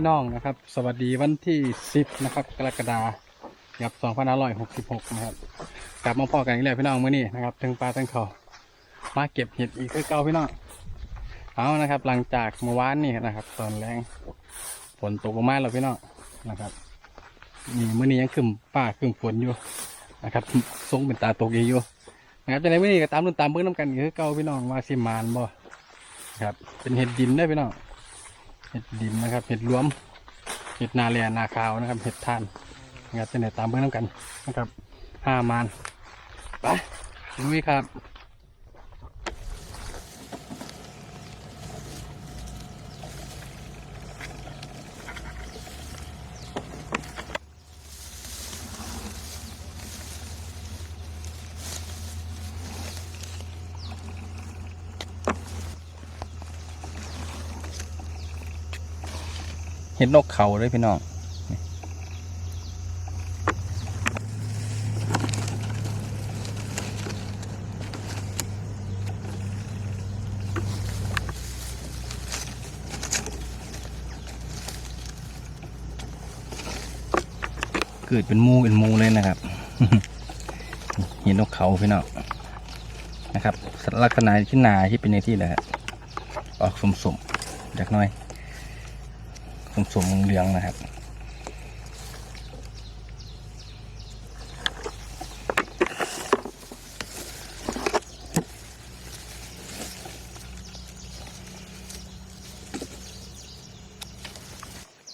พี่น้องนะครับ สวัสดีวันที่ 10 นะครับ กรกฎาคม2566นะครับกลับมาพอกันอีกแล้วพี่น้องเมื้อนี้นะครับทั้งปลาทั้งเขามาเก็บเห็ดอีกคือเก่าพี่น้องเอานะครับ หลังจากเมื่อวานนี่นะครับ ตอนแรงฝนตกลงมาแล้วพี่น้องนะครับนี่มื้อนี้ยังขึ้นป้าขึ้นฝนอยู่นะครับทรงเป็นตาตกอีกอยู่นะครับจะในเมื้อนี้ก็ตามรุ่นตามเบื้องน้ำกันอีกคือเก่าพี่น้องว่าสิมานบ่ครับเป็นเห็ดดินได้พี่น้อง เห็ดดิมนะครับเห็ดรวมเห็ดนาเรียนาขาวนะครับเห็ดทานนะครับจะไหนตามเพื่อนน้ำกันนะครับห้ามานไปลุยครับ เห็ดนกเขาเลยพี่น้องเกิดเป็นมูเป็นมูเลยนะครับเห็ดนกเขาพี่น้องนะครับลักษณะที่นาที่เป็นในที่แหละครับออกสมๆจากน้อย สมสมๆเหลืองนะครับ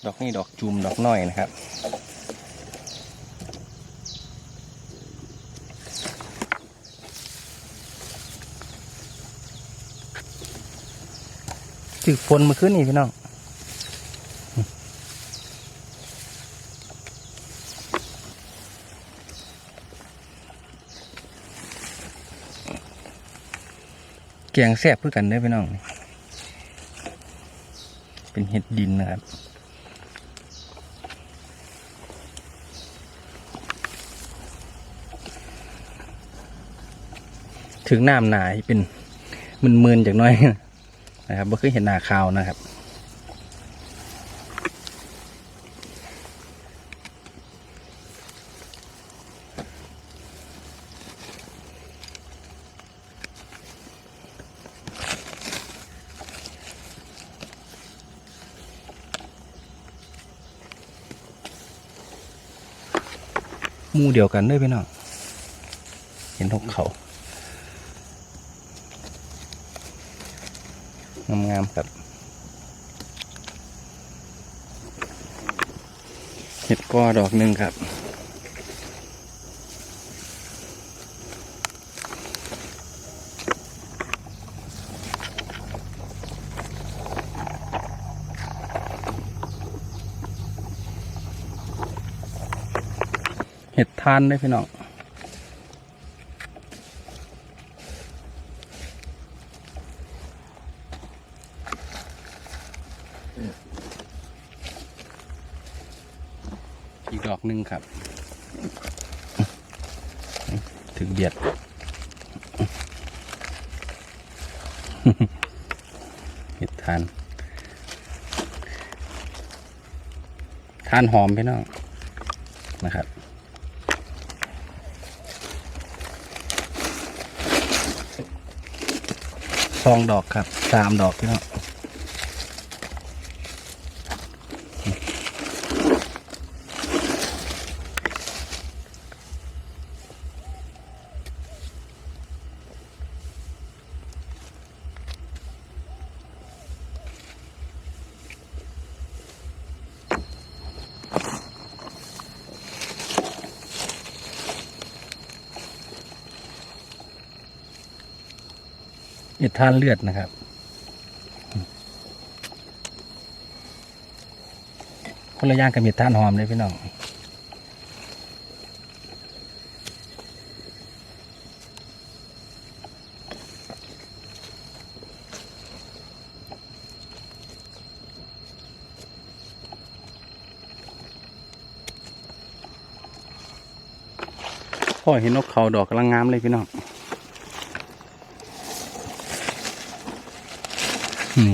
ดอกนี่ดอกจูมดอกน้อยนะครับถึกฝนมาขึ้นนี่พี่น้อง แกงแซ่บเพื่อกันได้อพี่น้อง เป็นเห็ดดินนะครับถึงน้ำหนาเป็นมึนๆจากน้อยนะครับบ่เคยเห็นหนาขาวนะครับ มู่เดียวกันเด้วยพี่น้อง เห็นทกเขางามๆครับเห็ดก้อดอกหนึ่งครับานได้พี่น้องอีกดอกหนึ่งครับ ถึงเบียดเห็ดทาน ทานหอมพี่น้องนะครับ องดอกครับสามดอกพี่น้อง เห็ดทานเลือดนะครับ คนละย่างกับเห็ดทานหอมเลยพี่น้องพ่อเห็นนกเขาดอกกำลังงามเลยพี่น้อง นี่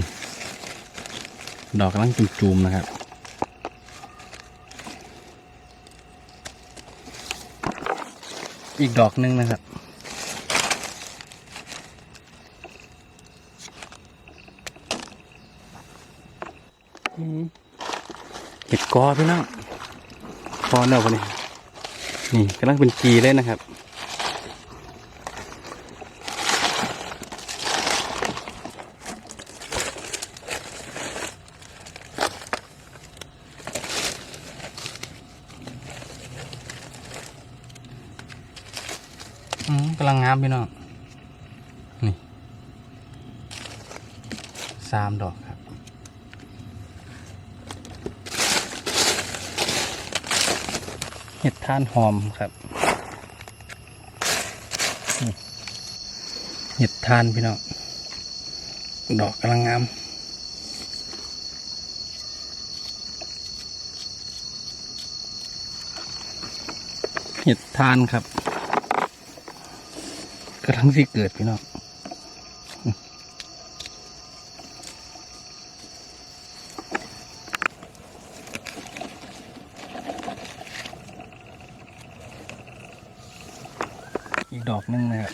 ดอกกำลังจุ่มๆนะครับ อีกดอกหนึงนะครับอืมเห็ดกอพี่น้องพอแล้วพอนี่นี่กำลังเป็นกีเลยนะครับ อืมกำลังงามพี่น้อง นี่สามดอกครับ เห็ดท่านหอมครับ เห็ดท่านพี่น้อง ดอกกำลังงามเห็ดทานครับ กำลังสิเกิดพี่น้องอีกดอกหนึงนะครับ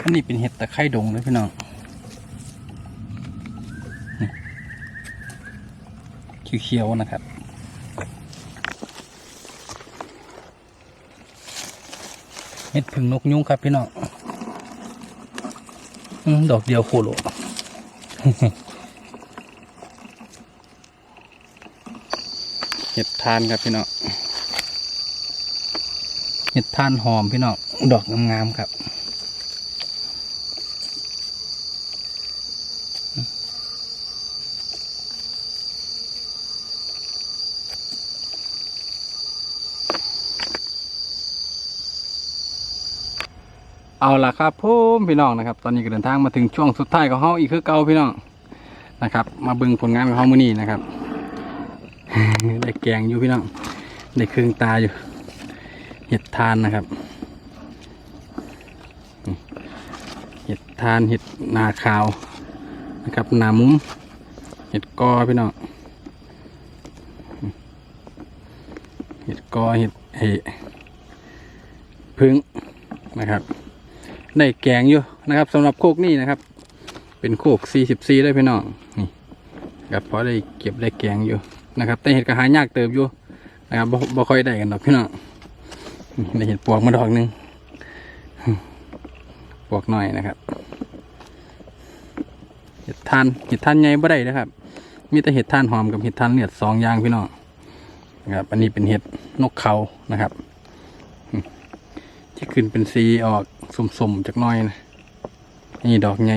อันนี้เป็นเห็ดตะไคร่ดงเลยพี่น้อง เขียวๆนะครับเห็ดพึ่งนกยุงครับพี่น้องอดอกเดียวโคโลเห็ดทานครับพี่น้องเห็ดทานหอมพี่น้องดอกงามๆครับ เอาล่ะครับผมพี่น้องนะครับ ตอนนี้ก็เดินทางมาถึงช่วงสุดท้ายของเฮาอีกคือเก่าพี่น้องนะครับ มาบิ่งผลงานของเฮามื้อนี้นะครับได้แกงอยู่พี่น้องได้เครื่องตาอยู่ เห็ดทานนะครับ เห็ดทานเห็ดนาขาวนะครับนามุ้มเห็ดกอพี่น้องเห็ดกอเห็ดเห็พึ่งนะครับ ได้แกงอยู่นะครับสำหรับโคกนี่นะครับ เป็นโคก 44 ได้พี่น้องนี่ครับพอได้เก็บได้แกงอยู่นะครับ แต่เห็ดก็หายากเติบอยู่นะครับบ่ค่อยได้กันดอกพี่น้องได้เห็ดปวกมาดอกหนึงปวกหน่อยนะครับเห็ดทานเห็ดทานใหญ่บ่ได้นะครับ มีแต่เห็ดทานหอมกับเห็ดทานเลือดสองอย่างพี่น้องนะครับ อันนี้เป็นเห็ดนกเขานะครับ ที่ขึ้นเป็นสีออกสมๆจากน้อยนะอันนี้ดอกไง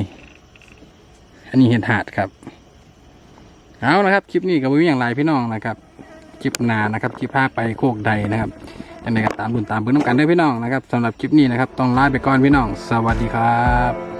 อันนี้เห็ดหาดครับ เอานะครับ คลิปนี้กับวิวอย่างไรพี่น้องนะครับคลิปนานะครับคลิปภาไปโคกใดนะครับยังไงก็ตามบุญตามเพื่อนน้ำกันด้วยพี่น้องนะครับสำหรับคลิปนี้นะครับต้องลาไปก่อนพี่น้อง สวัสดีครับ